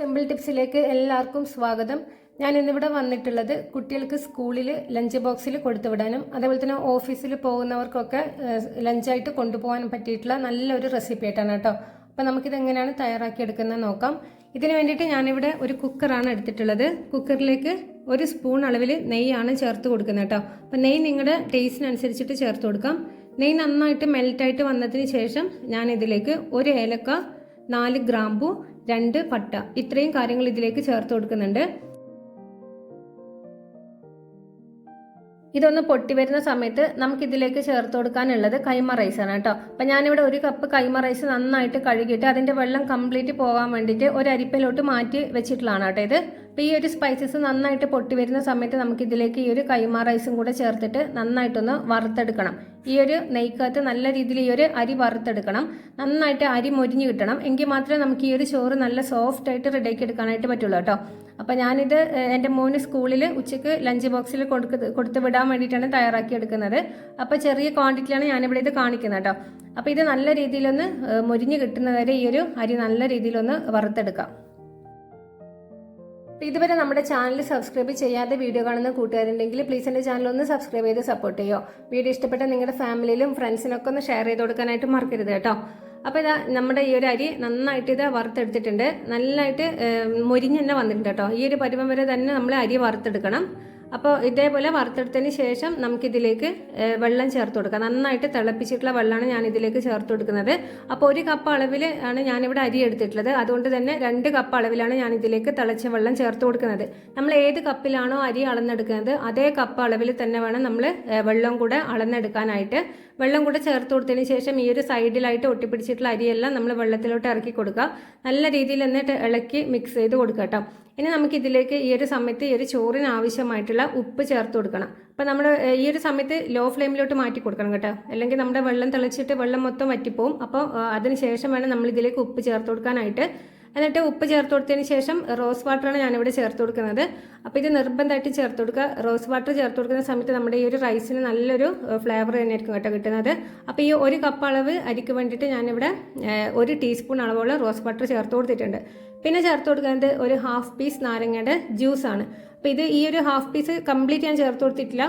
Simple ടിപ്സിലേക്ക് എല്ലാവർക്കും സ്വാഗതം. ഞാൻ ഇന്നിവിടെ വന്നിട്ടുള്ളത് കുട്ടികൾക്ക് സ്കൂളിൽ ലഞ്ച് ബോക്സിൽ കൊടുത്തുവിടാനും അതേപോലെ തന്നെ ഓഫീസിൽ പോകുന്നവർക്കൊക്കെ ലഞ്ചായിട്ട് കൊണ്ടുപോകാൻ പറ്റിയിട്ടുള്ള നല്ലൊരു റെസിപ്പി ആയിട്ടാണ് കേട്ടോ. അപ്പോൾ നമുക്കിത് എങ്ങനെയാണ് തയ്യാറാക്കിയെടുക്കുന്നത് നോക്കാം. ഇതിന് വേണ്ടിയിട്ട് ഞാനിവിടെ ഒരു കുക്കറാണ് എടുത്തിട്ടുള്ളത്. കുക്കറിലേക്ക് ഒരു സ്പൂൺ അളവിൽ നെയ്യാണ് ചേർത്ത് കൊടുക്കുന്നത് കേട്ടോ. അപ്പോൾ നെയ്യ് നിങ്ങളുടെ ടേസ്റ്റിനനുസരിച്ചിട്ട് ചേർത്ത് കൊടുക്കാം. നെയ്യ് നന്നായിട്ട് മെൽറ്റായിട്ട് വന്നതിന് ശേഷം ഞാൻ ഇതിലേക്ക് ഒരു ഏലക്ക നാല് ഗ്രാമ്പു രണ്ട് പട്ട. ഇത്രയും കാര്യങ്ങൾ ഇതിലേക്ക് ചേർത്ത് കൊടുക്കുന്നുണ്ട്. ഇതൊന്ന് പൊട്ടി വരുന്ന സമയത്ത് നമുക്ക് ഇതിലേക്ക് ചേർത്ത് കൊടുക്കാനുള്ളത് കൈമ റൈസ് ആണ് കേട്ടോ. അപ്പം ഞാനിവിടെ ഒരു കപ്പ് കൈമ റൈസ് നന്നായിട്ട് കഴുകിയിട്ട് അതിന്റെ വെള്ളം കംപ്ലീറ്റ് പോകാൻ വേണ്ടിയിട്ട് ഒരു അരിപ്പയിലോട്ട് മാറ്റി വെച്ചിട്ടുള്ളതാണ് കേട്ടോ ഇത്. അപ്പോൾ ഈ ഒരു സ്പൈസസ് നന്നായിട്ട് പൊട്ടി വരുന്ന സമയത്ത് നമുക്ക് ഇതിലേക്ക് ഈ ഒരു കൈമ റൈസും കൂടെ ചേർത്തിട്ട് നന്നായിട്ടൊന്ന് വറുത്തെടുക്കണം. ഈ ഒരു നെയ്ക്കകത്ത് നല്ല രീതിയിൽ ഈ ഒരു അരി വറുത്തെടുക്കണം. നന്നായിട്ട് അരി മൊരിഞ്ഞ് കിട്ടണം. എങ്കിൽ മാത്രമേ നമുക്ക് ഈ ഒരു ചോറ് നല്ല സോഫ്റ്റ് ആയിട്ട് റെഡിയാക്കി എടുക്കാനായിട്ട് പറ്റുള്ളൂ കേട്ടോ. അപ്പോൾ ഞാനിത് എന്റെ മോന് സ്കൂളിൽ ഉച്ചയ്ക്ക് ലഞ്ച് ബോക്സിൽ കൊടുക്ക കൊടുത്ത് വിടാൻ വേണ്ടിയിട്ടാണ് തയ്യാറാക്കി എടുക്കുന്നത്. അപ്പോൾ ചെറിയ ക്വാണ്ടിറ്റിയാണ് ഞാനിവിടെ ഇത് കാണിക്കുന്നത് കേട്ടോ. അപ്പോൾ ഇത് നല്ല രീതിയിലൊന്ന് മുരിഞ്ഞ് മൊരിഞ്ഞ് കിട്ടുന്നവരെ ഈ ഒരു അരി നല്ല രീതിയിലൊന്ന് വറുത്തെടുക്കാം. ഇതുവരെ നമ്മുടെ ചാനൽ സബ്സ്ക്രൈബ് ചെയ്യാതെ വീഡിയോ കാണുന്ന കൂട്ടുകാരുണ്ടെങ്കിൽ പ്ലീസ് എന്റെ ചാനൽ ഒന്ന് സബ്സ്ക്രൈബ് ചെയ്ത് സപ്പോർട്ട് ചെയ്യോ. വീഡിയോ ഇഷ്ടപ്പെട്ട നിങ്ങളുടെ ഫാമിലിയിലും ഫ്രണ്ട്സിനൊക്കെ ഒന്ന് ഷെയർ ചെയ്ത് കൊടുക്കാനായിട്ട് മറക്കരുത് കേട്ടോ. അപ്പോൾ ഇതാ നമ്മുടെ ഈ ഒരു അരി നന്നായിട്ട് ഇത് വറുത്തെടുത്തിട്ടുണ്ട്. നല്ലതായിട്ട് മൊരിഞ്ഞ് തന്നെ വന്നിട്ടുണ്ട് കേട്ടോ. ഈ ഒരു പരുവം വരെ തന്നെ നമ്മൾ അരി വറുത്തെടുക്കണം. അപ്പോൾ ഇതേപോലെ വറുത്തെടുത്തതിന് ശേഷം നമുക്കിതിലേക്ക് വെള്ളം ചേർത്ത് കൊടുക്കാം. നന്നായിട്ട് തിളപ്പിച്ചിട്ടുള്ള വെള്ളമാണ് ഞാൻ ഇതിലേക്ക് ചേർത്ത് കൊടുക്കുന്നത്. അപ്പോൾ ഒരു കപ്പ് അളവിൽ ആണ് ഞാനിവിടെ അരി എടുത്തിട്ടുള്ളത്. അതുകൊണ്ട് തന്നെ രണ്ട് കപ്പ് അളവിലാണ് ഞാൻ ഇതിലേക്ക് തിളച്ച വെള്ളം ചേർത്ത് കൊടുക്കുന്നത്. നമ്മൾ ഏത് കപ്പിലാണോ അരി അളന്നെടുക്കുന്നത് അതേ കപ്പ് അളവിൽ തന്നെ വേണം നമ്മൾ വെള്ളം കൂടെ അളന്നെടുക്കാനായിട്ട്. വെള്ളം കൂടെ ചേർത്ത് കൊടുത്തതിന് ശേഷം ഈ ഒരു സൈഡിലായിട്ട് ഒട്ടിപ്പിടിച്ചിട്ടുള്ള അരിയെല്ലാം നമ്മൾ വെള്ളത്തിലോട്ട് ഇറക്കി കൊടുക്കുക. നല്ല രീതിയിൽ എന്നിട്ട് ഇളക്കി മിക്സ് ചെയ്ത് കൊടുക്കുക കേട്ടോ ഇനി നമുക്ക് ഇതിലേക്ക് ഈ ഒരു സമയത്ത് ഈ ഒരു ചോറിന് ആവശ്യമായിട്ടുള്ള ഉപ്പ് ചേർത്ത് കൊടുക്കണം. അപ്പോൾ നമ്മൾ ഈ ഒരു സമയത്ത് ലോ ഫ്ലെയിമിലോട്ട് മാറ്റി കൊടുക്കണം കേട്ടോ. അല്ലെങ്കിൽ നമ്മുടെ വെള്ളം തിളച്ചിട്ട് വെള്ളം മൊത്തം വറ്റിപ്പോവും. അപ്പോൾ അതിന് ശേഷം വേണം നമ്മൾ ഇതിലേക്ക് ഉപ്പ് ചേർത്ത് കൊടുക്കാനായിട്ട്. എന്നിട്ട് ഉപ്പ് ചേർത്ത് കൊടുത്തതിന് ശേഷം റോസ് വാട്ടറാണ് ഞാനിവിടെ ചേർത്ത് കൊടുക്കുന്നത്. അപ്പോൾ ഇത് നിർബന്ധമായിട്ട് ചേർത്ത് കൊടുക്കുക. റോസ് വാട്ടർ ചേർത്ത് കൊടുക്കുന്ന സമയത്ത് നമ്മുടെ ഈ ഒരു റൈസിന് നല്ലൊരു ഫ്ലേവർ തന്നെയായിരിക്കും കേട്ടോ കിട്ടുന്നത്. അപ്പോൾ ഈ ഒരു കപ്പ് അളവ് അരിക്ക് വേണ്ടിയിട്ട് ഞാനിവിടെ ഒരു ടീസ്പൂൺ അളവുള്ള റോസ് വാട്ടർ ചേർത്ത് കൊടുത്തിട്ടുണ്ട്. പിന്നെ ചേർത്ത് കൊടുക്കുന്നത് ഒരു ഹാഫ് പീസ് നാരങ്ങയുടെ ജ്യൂസാണ്. അപ്പോൾ ഇത് ഈ ഒരു ഹാഫ് പീസ് കംപ്ലീറ്റ് ഞാൻ ചേർത്ത് കൊടുത്തിട്ടില്ല.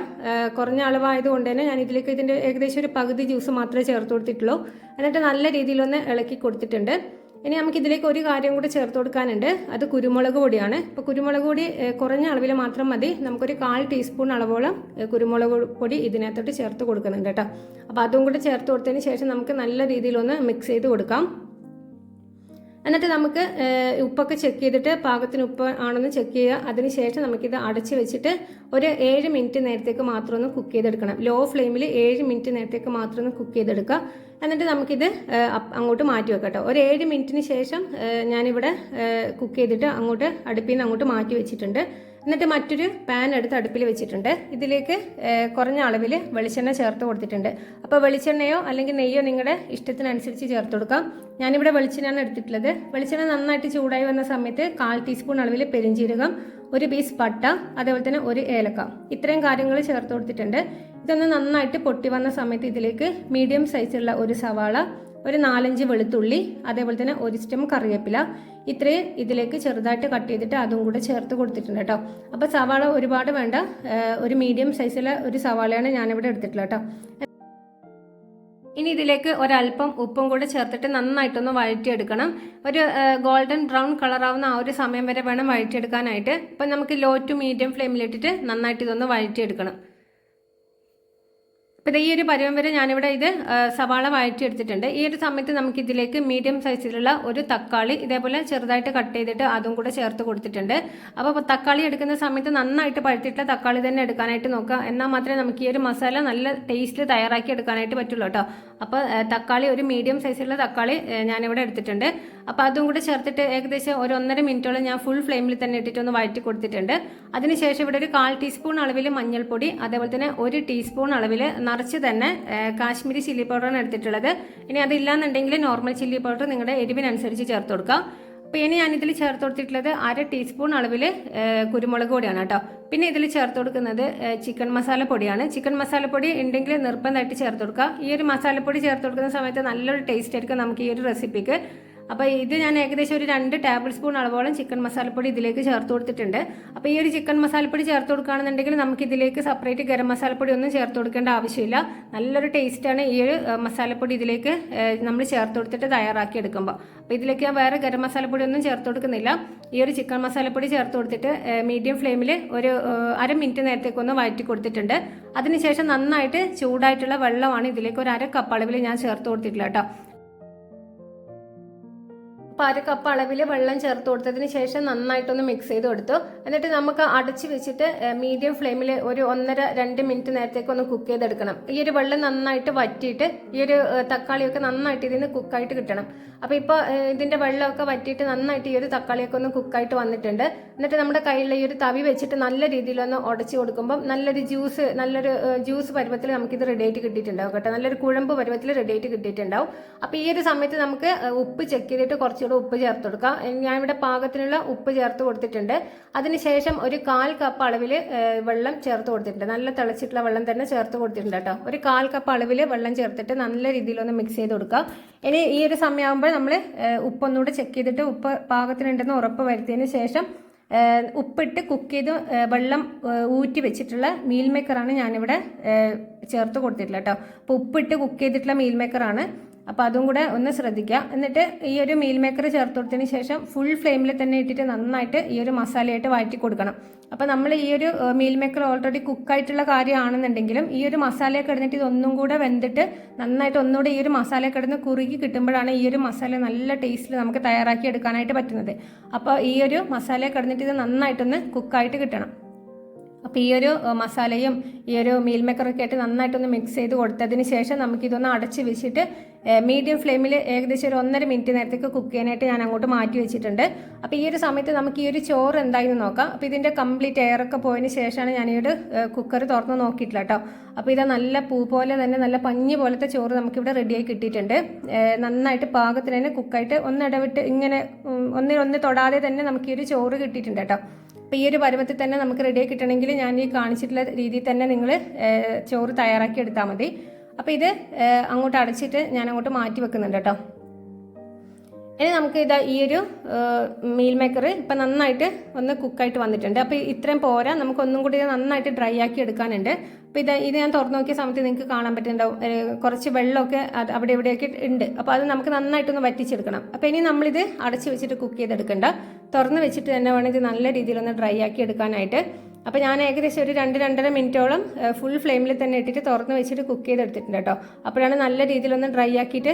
കുറഞ്ഞ അളവായതുകൊണ്ട് തന്നെ ഞാൻ ഇതിലേക്ക് ഇതിന്റെ ഏകദേശം ഒരു പകുതി ജ്യൂസ് മാത്രമേ ചേർത്ത് കൊടുത്തിട്ടുള്ളൂ. എന്നിട്ട് നല്ല രീതിയിലൊന്ന് ഇളക്കി കൊടുത്തിട്ടുണ്ട്. ഇനി നമുക്ക് ഇതിലേക്ക് ഒരു കാര്യം കൂടി ചേർത്ത് കൊടുക്കാനുണ്ട്. അത് കുരുമുളക് പൊടിയാണ്. ഇപ്പോൾ കുരുമുളക് പൊടി കുറഞ്ഞ അളവിൽ മാത്രം മതി. നമുക്കൊരു കാൽ ടീസ്പൂൺ അളവോളം കുരുമുളക് പൊടി ഇതിനകത്തോട്ട് ചേർത്ത് കൊടുക്കുന്നുണ്ട് കേട്ടോ. അപ്പോൾ അതും കൂടി ചേർത്ത് കൊടുത്തതിന് ശേഷം നമുക്ക് നല്ല രീതിയിലൊന്ന് മിക്സ് ചെയ്ത് കൊടുക്കാം. എന്നിട്ട് നമുക്ക് ഉപ്പൊക്കെ ചെക്ക് ചെയ്തിട്ട് പാകത്തിന് ഉപ്പ് ആണെന്ന് ചെക്ക് ചെയ്യുക. അതിനുശേഷം നമുക്കിത് അടച്ച് വെച്ചിട്ട് ഒരു ഏഴ് മിനിറ്റ് നേരത്തേക്ക് മാത്രം ഒന്ന് കുക്ക് ചെയ്തെടുക്കണം. ലോ ഫ്ലെയിമിൽ ഏഴ് മിനിറ്റ് നേരത്തേക്ക് മാത്രം ഒന്ന് കുക്ക് ചെയ്തെടുക്കുക. എന്നിട്ട് നമുക്കിത് അങ്ങോട്ട് മാറ്റി വെക്കാം കേട്ടോ. ഒരു ഏഴ് മിനിറ്റിന് ശേഷം ഞാനിവിടെ കുക്ക് ചെയ്തിട്ട് അങ്ങോട്ട് അടുപ്പിൽ നിന്ന് അങ്ങോട്ട് മാറ്റി വെച്ചിട്ടുണ്ട്. എന്നിട്ട് മറ്റൊരു പാൻ എടുത്ത് അടുപ്പിൽ വെച്ചിട്ടുണ്ട്. ഇതിലേക്ക് കുറഞ്ഞ അളവിൽ വെളിച്ചെണ്ണ ചേർത്ത് കൊടുത്തിട്ടുണ്ട്. അപ്പോൾ വെളിച്ചെണ്ണയോ അല്ലെങ്കിൽ നെയ്യോ നിങ്ങളുടെ ഇഷ്ടത്തിനനുസരിച്ച് ചേർത്ത് കൊടുക്കാം. ഞാനിവിടെ വെളിച്ചെണ്ണയാണ് എടുത്തിട്ടുള്ളത്. വെളിച്ചെണ്ണ നന്നായിട്ട് ചൂടായി വന്ന സമയത്ത് കാൽ ടീസ്പൂൺ അളവിൽ പെരിഞ്ചീരകം ഒരു പീസ് പട്ട അതേപോലെ തന്നെ ഒരു ഏലക്ക. ഇത്രയും കാര്യങ്ങൾ ചേർത്ത് കൊടുത്തിട്ടുണ്ട്. ഇതൊന്ന് നന്നായിട്ട് പൊട്ടി വന്ന സമയത്ത് ഇതിലേക്ക് മീഡിയം സൈസുള്ള ഒരു സവാള ഒരു നാലഞ്ച് വെളുത്തുള്ളി അതേപോലെ തന്നെ ഒരു സ്റ്റം കറിവേപ്പില ഇത്രയും ഇതിലേക്ക് ചെറുതായിട്ട് കട്ട് ചെയ്തിട്ട് അതും കൂടെ ചേർത്ത് കൊടുത്തിട്ടുണ്ട് കേട്ടോ. അപ്പോൾ സവാള ഒരുപാട് വേണ്ട ഒരു മീഡിയം സൈസുള്ള ഒരു സവാളയാണ് ഞാനിവിടെ എടുത്തിട്ടുള്ളത് കേട്ടോ. ഇനി ഇതിലേക്ക് ഒരല്പം ഉപ്പും കൂടെ ചേർത്തിട്ട് നന്നായിട്ടൊന്ന് വഴറ്റിയെടുക്കണം. ഒരു ഗോൾഡൻ ബ്രൗൺ കളറാവുന്ന ആ ഒരു സമയം വരെ വേണം വഴറ്റിയെടുക്കാനായിട്ട്. ഇപ്പം നമുക്ക് ലോ ടു മീഡിയം ഫ്ലെയിമിലിട്ടിട്ട് നന്നായിട്ട് ഇതൊന്ന് വഴറ്റിയെടുക്കണം. അപ്പോൾ ഈ ഒരു പരുവം വരെ ഞാനിവിടെ ഇത് സവാള വഴറ്റിയെടുത്തിട്ടുണ്ട്. ഈ ഒരു സമയത്ത് നമുക്ക് ഇതിലേക്ക് മീഡിയം സൈസിലുള്ള ഒരു തക്കാളി ഇതേപോലെ ചെറുതായിട്ട് കട്ട് ചെയ്തിട്ട് അതും കൂടെ ചേർത്ത് കൊടുത്തിട്ടുണ്ട്. അപ്പോൾ തക്കാളി എടുക്കുന്ന സമയത്ത് നന്നായിട്ട് പഴുത്തിട്ടുള്ള തക്കാളി തന്നെ എടുക്കാനായിട്ട് നോക്കുക. എന്നാൽ മാത്രമേ നമുക്ക് ഈ ഒരു മസാല നല്ല ടേസ്റ്റിൽ തയ്യാറാക്കി എടുക്കാനായിട്ട് പറ്റുള്ളൂ കേട്ടോ. അപ്പോൾ തക്കാളി ഒരു മീഡിയം സൈസിലുള്ള തക്കാളി ഞാനിവിടെ എടുത്തിട്ടുണ്ട്. അപ്പോൾ അതും കൂടെ ചേർത്തിട്ട് ഏകദേശം ഒരു ഒന്നര മിനിറ്റോളം ഞാൻ ഫുൾ ഫ്ലെയിമിൽ തന്നെ ഇട്ടിട്ട് ഒന്ന് വഴറ്റി കൊടുത്തിട്ടുണ്ട്. അതിനുശേഷം ഇവിടെ ഒരു കാൽ ടീസ്പൂൺ അളവിൽ മഞ്ഞൾപ്പൊടി അതേപോലെ തന്നെ ഒരു ടീസ്പൂൺ അളവിൽ നിറച്ച് തന്നെ കാശ്മീരി ചില്ലി പൗഡറാണ് എടുത്തിട്ടുള്ളത്. ഇനി അതില്ലാന്നുണ്ടെങ്കിൽ നോർമൽ ചില്ലി പൗഡർ നിങ്ങളുടെ എരിവിനനുസരിച്ച് ചേർത്ത് കൊടുക്കുക അപ്പോൾ ഇനി ഞാനിതിൽ ചേർത്ത് കൊടുത്തിട്ടുള്ളത് അര ടീസ്പൂൺ അളവിൽ കുരുമുളക് പൊടിയാണ് കേട്ടോ. പിന്നെ ഇതിൽ ചേർത്ത് കൊടുക്കുന്നത് ചിക്കൻ മസാല പൊടിയാണ്. ചിക്കൻ മസാലപ്പൊടി ഉണ്ടെങ്കിൽ നിർബന്ധമായിട്ട് ചേർത്ത് കൊടുക്കുക ഈ ഒരു മസാലപ്പൊടി ചേർത്ത് കൊടുക്കുന്ന സമയത്ത് നല്ലൊരു ടേസ്റ്റ് ആയിരിക്കും നമുക്ക് ഈ ഒരു റെസിപ്പിക്ക് അപ്പോൾ ഇത് ഞാൻ ഏകദേശം ഒരു രണ്ട് ടേബിൾ സ്പൂൺ അളവോളം ചിക്കൻ മസാലപ്പൊടി ഇതിലേക്ക് ചേർത്ത് കൊടുത്തിട്ടുണ്ട്. അപ്പോൾ ഈ ഒരു ചിക്കൻ മസാലപ്പൊടി ചേർത്ത് കൊടുക്കുകയാണെന്നുണ്ടെങ്കിൽ നമുക്ക് ഇതിലേക്ക് സെപ്പറേറ്റ് ഗരം മസാലപ്പൊടി ഒന്നും ചേർത്ത് കൊടുക്കേണ്ട ആവശ്യമില്ല. നല്ലൊരു ടേസ്റ്റാണ് ഈ ഒരു മസാലപ്പൊടി ഇതിലേക്ക് നമ്മൾ ചേർത്ത് കൊടുത്തിട്ട് തയ്യാറാക്കി എടുക്കുമ്പോൾ അപ്പോൾ ഇതിലേക്ക് ഞാൻ വേറെ ഗരം മസാലപ്പൊടി ഒന്നും ചേർത്ത് കൊടുക്കുന്നില്ല. ഈ ഒരു ചിക്കൻ മസാലപ്പൊടി ചേർത്ത് കൊടുത്തിട്ട് മീഡിയം ഫ്ലെയിമിൽ ഒരു അര മിനിറ്റ് നേരത്തേക്കൊന്ന് വഴറ്റി കൊടുത്തിട്ടുണ്ട്. അതിനുശേഷം നന്നായിട്ട് ചൂടായിട്ടുള്ള വെള്ളമാണ് ഇതിലേക്ക് ഒരു അര കപ്പ് അളവിൽ ഞാൻ ചേർത്ത് കൊടുത്തിട്ടില്ല കേട്ടോ. അപ്പോൾ കപ്പ് അളവിൽ വെള്ളം ചേർത്ത് കൊടുത്തതിന് ശേഷം നന്നായിട്ടൊന്ന് മിക്സ് ചെയ്ത് കൊടുത്തു. എന്നിട്ട് നമുക്ക് അടച്ച് വെച്ചിട്ട് മീഡിയം ഫ്ലെയിമിൽ ഒരു ഒന്നര രണ്ട് മിനിറ്റ് നേരത്തേക്ക് ഒന്ന് കുക്ക് ചെയ്തെടുക്കണം. ഈ ഒരു വെള്ളം നന്നായിട്ട് വറ്റിയിട്ട് ഈ ഒരു തക്കാളിയൊക്കെ നന്നായിട്ട് ഇതിന് കുക്കായിട്ട് കിട്ടണം. അപ്പോൾ ഇപ്പോൾ ഇതിന്റെ വെള്ളമൊക്കെ വറ്റിയിട്ട് നന്നായിട്ട് ഈ ഒരു തക്കാളിയൊക്കെ ഒന്ന് കുക്കായിട്ട് വന്നിട്ടുണ്ട്. എന്നിട്ട് നമ്മുടെ കയ്യിലുള്ള ഈ ഒരു തവി വെച്ചിട്ട് നല്ല രീതിയിലൊന്ന് ഉടച്ച് കൊടുക്കുമ്പം നല്ലൊരു ജ്യൂസ് നല്ലൊരു ജ്യൂസ് പരുവത്തിൽ നമുക്കിത് റെഡി ആയിട്ട് കിട്ടിയിട്ടുണ്ടാവും കേട്ടോ. നല്ലൊരു കുഴമ്പ് പരുവത്തിൽ റെഡി ആയിട്ട് കിട്ടിയിട്ടുണ്ടാവും. അപ്പോൾ ഈ ഒരു സമയത്ത് നമുക്ക് ഉപ്പ് ചെക്ക് ചെയ്തിട്ട് കുറച്ചുകൂടെ ഉപ്പ് ചേർത്ത് കൊടുക്കാം ഞാൻ ഇവിടെ പാകത്തിനുള്ള ഉപ്പ് ചേർത്ത് കൊടുത്തിട്ടുണ്ട്. അതിനുശേഷം ഒരു കാൽ കപ്പ് അളവിൽ വെള്ളം ചേർത്ത് കൊടുത്തിട്ടുണ്ട്. നല്ല തിളച്ചിട്ടുള്ള വെള്ളം തന്നെ ചേർത്ത് കൊടുത്തിട്ടുണ്ട് കേട്ടോ. ഒരു കാൽ കപ്പ് അളവിൽ വെള്ളം ചേർത്തിട്ട് നല്ല രീതിയിലൊന്ന് മിക്സ് ചെയ്ത് കൊടുക്കാം ഇനി ഈ ഒരു സമയമാകുമ്പോൾ നമ്മൾ ഉപ്പൊന്നുകൂടെ ചെക്ക് ചെയ്തിട്ട് ഉപ്പ് പാകത്തിനുണ്ടെന്ന് ഉറപ്പ് വരുത്തിയതിന് ശേഷം ഉപ്പിട്ട് കുക്ക് ചെയ്ത് വെള്ളം ഊറ്റി വെച്ചിട്ടുള്ള മീൽ മേക്കറാണ് ഞാനിവിടെ ചേർത്ത് കൊടുത്തിട്ടുള്ളത് കേട്ടോ. അപ്പോൾ ഉപ്പിട്ട് കുക്ക് ചെയ്തിട്ടുള്ള മീൽ മേക്കറാണ് അപ്പോൾ അതും കൂടെ ഒന്ന് ശ്രദ്ധിക്കുക. എന്നിട്ട് ഈ ഒരു മീൽ മേക്കർ ചേർത്ത് കൊടുത്തതിന് ശേഷം ഫുൾ ഫ്ലെയിമിൽ തന്നെ ഇട്ടിട്ട് നന്നായിട്ട് ഈ ഒരു മസാലയായിട്ട് വഴറ്റി കൊടുക്കണം. അപ്പോൾ നമ്മൾ ഈ ഒരു മീൽ മേക്കർ ഓൾറെഡി കുക്കായിട്ടുള്ള കാര്യമാണെന്നുണ്ടെങ്കിലും ഈ ഒരു മസാലയൊക്കെ കിടന്നിട്ട് ഇതൊന്നും കൂടെ വെന്തിട്ട് നന്നായിട്ട് ഒന്നുകൂടെ ഈ ഒരു മസാല കിടന്ന് കുറുകി കിട്ടുമ്പോഴാണ് ഈ ഒരു മസാല നല്ല ടേസ്റ്റിൽ നമുക്ക് തയ്യാറാക്കി എടുക്കാനായിട്ട് പറ്റുന്നത്. അപ്പോൾ ഈ ഒരു മസാല കിടന്നിട്ട് ഇത് നന്നായിട്ടൊന്ന് കുക്കായിട്ട് കിട്ടണം. അപ്പോൾ ഈ ഒരു മസാലയും ഈ ഒരു മീൽ മേക്കറൊക്കെ ആയിട്ട് നന്നായിട്ടൊന്ന് മിക്സ് ചെയ്ത് കൊടുത്തതിന് ശേഷം നമുക്കിതൊന്ന് അടച്ച് വെച്ചിട്ട് മീഡിയം ഫ്ലെയിമിൽ ഏകദേശം ഒരു ഒന്നര മിനിറ്റ് നേരത്തേക്ക് കുക്ക് ചെയ്യാനായിട്ട് ഞാൻ അങ്ങോട്ട് മാറ്റി വെച്ചിട്ടുണ്ട്. അപ്പോൾ ഈ ഒരു സമയത്ത് നമുക്ക് ഈ ഒരു ചോറ് എന്തായെന്ന് നോക്കാം. അപ്പോൾ ഇതിന്റെ കംപ്ലീറ്റ് എയറൊക്കെ പോയതിന് ശേഷമാണ് ഞാൻ ഈ ഒരു കുക്കർ തുറന്ന് നോക്കിയിട്ടില്ല കേട്ടോ. അപ്പോൾ ഇത് നല്ല പൂ പോലെ തന്നെ നല്ല പഞ്ഞി പോലത്തെ ചോറ് നമുക്കിവിടെ റെഡിയായി കിട്ടിയിട്ടുണ്ട്. നന്നായിട്ട് പാകത്തിന് തന്നെ കുക്കായിട്ട് ഒന്നിടവിട്ട് ഇങ്ങനെ ഒന്നിനൊന്ന് തൊടാതെ തന്നെ നമുക്ക് ഈ ഒരു ചോറ് കിട്ടിയിട്ടുണ്ട് കേട്ടോ. അപ്പോൾ ഈ ഒരു പരുവത്തിൽ തന്നെ നമുക്ക് റെഡി കിട്ടണമെങ്കിൽ ഞാൻ ഈ കാണിച്ചിട്ടുള്ള രീതിയിൽ തന്നെ നിങ്ങൾ ചോറ് തയ്യാറാക്കി എടുത്താൽ മതി. അപ്പോൾ ഇത് അങ്ങോട്ട് അടച്ചിട്ട് ഞാൻ അങ്ങോട്ട് മാറ്റി വെക്കുന്നുണ്ട് കേട്ടോ. ഇനി നമുക്ക് ഇതാ ഈ ഒരു മീൽ മേക്കർ ഇപ്പം നന്നായിട്ട് ഒന്ന് കുക്കായിട്ട് വന്നിട്ടുണ്ട്. അപ്പോൾ ഇത്രയും പോരാ. നമുക്ക് ഒന്നും കൂടി നന്നായിട്ട് ഡ്രൈ ആക്കി എടുക്കാനുണ്ട്. അപ്പോൾ ഇത് ഇത് ഞാൻ തുറന്നു നോക്കിയ സമയത്ത് നിങ്ങൾക്ക് കാണാൻ പറ്റുന്നുണ്ടാവും. കുറച്ച് വെള്ളമൊക്കെ അവിടെ ഇവിടെയൊക്കെ ഉണ്ട്. അപ്പോൾ അത് നമുക്ക് നന്നായിട്ടൊന്ന് വറ്റിച്ചെടുക്കണം. അപ്പോൾ ഇനി നമ്മളിത് അടച്ച് വെച്ചിട്ട് കുക്ക് ചെയ്തെടുക്കണ്ട. തുറന്ന് വെച്ചിട്ട് തന്നെ വേണം ഇത് നല്ല രീതിയിലൊന്ന് ഡ്രൈ ആക്കി എടുക്കാനായിട്ട്. അപ്പോൾ ഞാൻ ഏകദേശം ഒരു രണ്ട് രണ്ടര മിനിറ്റോളം ഫുൾ ഫ്ലെയിമിൽ തന്നെ ഇട്ടിട്ട് തുറന്ന് വെച്ചിട്ട് കുക്ക് ചെയ്തെടുത്തിട്ടുണ്ട് കേട്ടോ. അപ്പോഴാണ് നല്ല രീതിയിലൊന്ന് ഡ്രൈ ആക്കിയിട്ട്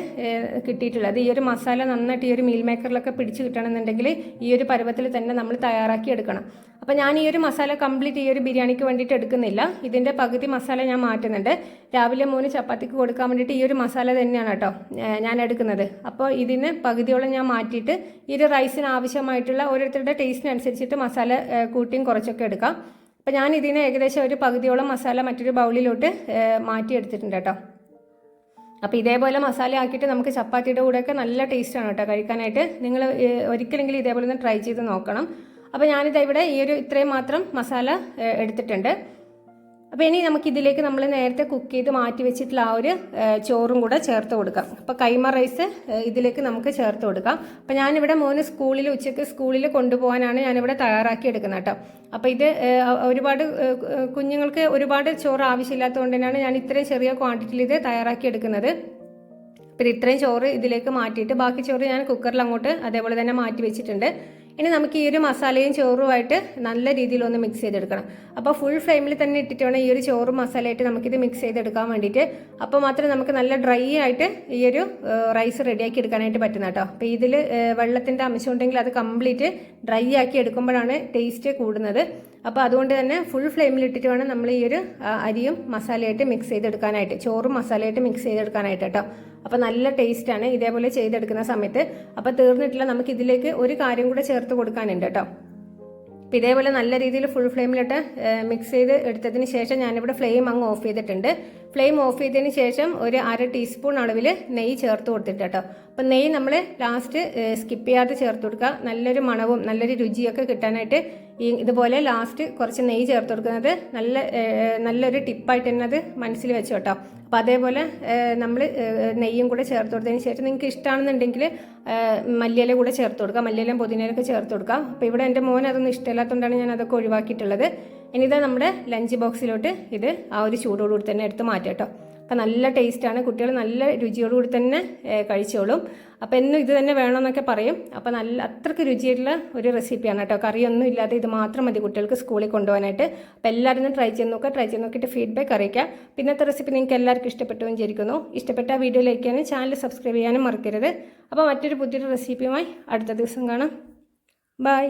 കിട്ടിയിട്ടുള്ളത്. ഈ ഒരു മസാല നന്നായിട്ട് ഈ ഒരു മീൽ മേക്കറിലൊക്കെ പിടിച്ച് കിട്ടണമെന്നുണ്ടെങ്കിൽ ഈ ഒരു പരുവത്തിൽ തന്നെ നമ്മൾ തയ്യാറാക്കി എടുക്കണം. അപ്പോൾ ഞാൻ ഈ ഒരു മസാല കംപ്ലീറ്റ് ഈ ഒരു ബിരിയാണിക്ക് വേണ്ടിയിട്ട് എടുക്കുന്നില്ല. ഇതിന്റെ പകുതി മസാല ഞാൻ മാറ്റുന്നുണ്ട്. രാവിലെ മൂന്ന് ചപ്പാത്തിക്ക് കൊടുക്കാൻ വേണ്ടിയിട്ട് ഈ ഒരു മസാല തന്നെയാണ് കേട്ടോ ഞാൻ എടുക്കുന്നത്. അപ്പോൾ ഇതിന് പകുതിയോളം ഞാൻ മാറ്റിയിട്ട് ഈ ഒരു റൈസിന് ആവശ്യമായിട്ടുള്ള ഓരോരുത്തരുടെ ടേസ്റ്റിനനുസരിച്ചിട്ട് മസാല കൂട്ടിയും കുറച്ചൊക്കെ എടുക്കാം. അപ്പോൾ ഞാൻ ഇതിന് ഏകദേശം ഒരു പകുതിയോളം മസാല മറ്റൊരു ബൗളിലോട്ട് മാറ്റിയെടുത്തിട്ടുണ്ട് കേട്ടോ. അപ്പോൾ ഇതേപോലെ മസാല ആക്കിയിട്ട് നമുക്ക് ചപ്പാത്തിയുടെ കൂടെയൊക്കെ നല്ല ടേസ്റ്റാണ് കേട്ടോ കഴിക്കാനായിട്ട്. നിങ്ങൾ ഒരിക്കലെങ്കിലും ഇതേപോലെ ഒന്ന് ട്രൈ ചെയ്ത് നോക്കണം. അപ്പോൾ ഞാനിത് ഇവിടെ ഈ ഒരു ഇത്രയും മാത്രം മസാല എടുത്തിട്ടുണ്ട്. അപ്പോൾ ഇനി നമുക്ക് ഇതിലേക്ക് നമ്മൾ നേരത്തെ കുക്ക് ചെയ്ത് മാറ്റി വെച്ചിട്ടുള്ള ആ ഒരു ചോറും കൂടെ ചേർത്ത് കൊടുക്കാം. അപ്പോൾ കൈമ റൈസ് ഇതിലേക്ക് നമുക്ക് ചേർത്ത് കൊടുക്കാം. അപ്പോൾ ഞാനിവിടെ മോന് സ്കൂളിൽ ഉച്ചയ്ക്ക് സ്കൂളിൽ കൊണ്ടുപോകാനാണ് ഞാനിവിടെ തയ്യാറാക്കി എടുക്കുന്നത് കേട്ടോ. അപ്പോൾ ഇത് ഒരുപാട് കുഞ്ഞുങ്ങൾക്ക് ഒരുപാട് ചോറ് ആവശ്യമില്ലാത്തതുകൊണ്ട് തന്നെയാണ് ഞാൻ ഇത്രയും ചെറിയ ക്വാണ്ടിറ്റിയിൽ ഇത് തയ്യാറാക്കി എടുക്കുന്നത്. പിന്നെ ഇത്രയും ചോറ് ഇതിലേക്ക് മാറ്റിയിട്ട് ബാക്കി ചോറ് ഞാൻ കുക്കറിൽ അങ്ങോട്ട് അതേപോലെ തന്നെ മാറ്റി വെച്ചിട്ടുണ്ട്. ഇനി നമുക്ക് ഈ ഒരു മസാലയും ചോറുമായിട്ട് നല്ല രീതിയിൽ ഒന്ന് മിക്സ് ചെയ്തെടുക്കണം. അപ്പോൾ ഫുൾ ഫ്ലെയിമിൽ തന്നെ ഇട്ടിട്ട് വേണം ഈ ഒരു ചോറും മസാലയായിട്ട് നമുക്കിത് മിക്സ് ചെയ്തെടുക്കാൻ വേണ്ടിയിട്ട്. അപ്പോൾ മാത്രമേ നമുക്ക് നല്ല ഡ്രൈ ആയിട്ട് ഈ ഒരു റൈസ് റെഡിയാക്കി എടുക്കാനായിട്ട് പറ്റുന്ന കേട്ടോ അപ്പോൾ ഇതിൽ വെള്ളത്തിന്റെ അംശം ഉണ്ടെങ്കിൽ അത് കംപ്ലീറ്റ് ഡ്രൈ ആക്കി എടുക്കുമ്പോഴാണ് ടേസ്റ്റ് കൂടുന്നത്. അപ്പോൾ അതുകൊണ്ട് തന്നെ ഫുൾ ഫ്ലെയിമിൽ ഇട്ടിട്ട് വേണം നമ്മൾ ഈ ഒരു അരിയും മസാലയായിട്ട് മിക്സ് ചെയ്തെടുക്കാനായിട്ട് ചോറും മസാലയായിട്ട് മിക്സ് ചെയ്തെടുക്കാനായിട്ട് കേട്ടോ അപ്പോൾ നല്ല ആണ് ഇതേപോലെ ചെയ്തെടുക്കുന്ന സമയത്ത്. അപ്പോൾ തീർന്നിട്ടില്ല നമുക്ക് ഇതിലേക്ക് ഒരു കാര്യം കൂടെ ചേർത്ത് കൊടുക്കാനുണ്ട് കേട്ടോ. അപ്പോൾ ഇതേപോലെ നല്ല രീതിയിൽ ഫുൾ ഫ്ലെയിമിലിട്ട് മിക്സ് ചെയ്ത് എടുത്തതിന് ശേഷം ഞാനിവിടെ ഫ്ലെയിം അങ്ങ് ഓഫ് ചെയ്തിട്ടുണ്ട്. ഫ്ലെയിം ഓഫ് ചെയ്തതിന് ശേഷം ഒരു അര ടീസ്പൂൺ അളവിൽ നെയ്യ് ചേർത്ത് കൊടുത്തിട്ട് കേട്ടോ. അപ്പം നെയ്യ് നമ്മൾ ലാസ്റ്റ് സ്കിപ്പ് ചെയ്യാതെ ചേർത്ത് കൊടുക്കുക. നല്ലൊരു മണവും നല്ലൊരു രുചിയൊക്കെ കിട്ടാനായിട്ട് ഈ ഇതുപോലെ ലാസ്റ്റ് കുറച്ച് നെയ്യ് ചേർത്ത് കൊടുക്കുന്നത് നല്ല നല്ലൊരു ടിപ്പായിട്ട് തന്നെ അത് മനസ്സിൽ വെച്ചു കേട്ടോ. അപ്പോൾ അതേപോലെ നമ്മൾ നെയ്യും കൂടെ ചേർത്ത് കൊടുത്തതിന് ശേഷം നിങ്ങൾക്ക് ഇഷ്ടമാണെന്നുണ്ടെങ്കിൽ മല്ലിയില കൂടെ ചേർത്ത് കൊടുക്കുക മല്ലിയിലയും പുതിനയിലൊക്കെ ചേർത്ത് കൊടുക്കാം. അപ്പോൾ ഇവിടെ എന്റെ മോൻ അതൊന്നും ഇഷ്ടമില്ലാത്തതുകൊണ്ടാണ് ഞാൻ അതൊക്കെ ഒഴിവാക്കിയിട്ടുള്ളത്. ഇനി ഇനിതാ നമ്മുടെ ലഞ്ച് ബോക്സിലോട്ട് ഇത് ആ ഒരു ചൂടോടുകൂടി തന്നെ എടുത്ത് മാറ്റാം കേട്ടോ. അപ്പോൾ നല്ല ടേസ്റ്റാണ് കുട്ടികൾ നല്ല രുചിയോടുകൂടി തന്നെ കഴിച്ചോളും. അപ്പോൾ എന്നും ഇത് തന്നെ വേണമെന്നൊക്കെ പറയും. അപ്പോൾ നല്ല അത്രയ്ക്ക് രുചിയുള്ള ഒരു റെസിപ്പിയാണ് കേട്ടോ. കറിയൊന്നും ഇല്ലാതെ ഇത് മാത്രം മതി കുട്ടികൾക്ക് സ്കൂളിൽ കൊണ്ടുപോകാനായിട്ട്. അപ്പോൾ എല്ലാവരും ട്രൈ ചെയ്ത് നോക്കുക. ട്രൈ ചെയ്ത് നോക്കിയിട്ട് ഫീഡ്ബാക്ക് അറിയിക്കാം പിന്നത്തെ റെസിപ്പി നിങ്ങൾക്ക് എല്ലാവർക്കും ഇഷ്ടപ്പെട്ടു വിചാരിക്കുന്നു. ഇഷ്ടപ്പെട്ട വീഡിയോ ലൈക്ക് ചെയ്യാനും ചാനൽ സബ്സ്ക്രൈബ് ചെയ്യാനും മറക്കരുത്. അപ്പോൾ മറ്റൊരു പുതിയൊരു റെസിപ്പിയുമായി അടുത്ത ദിവസം കാണാം. ബൈ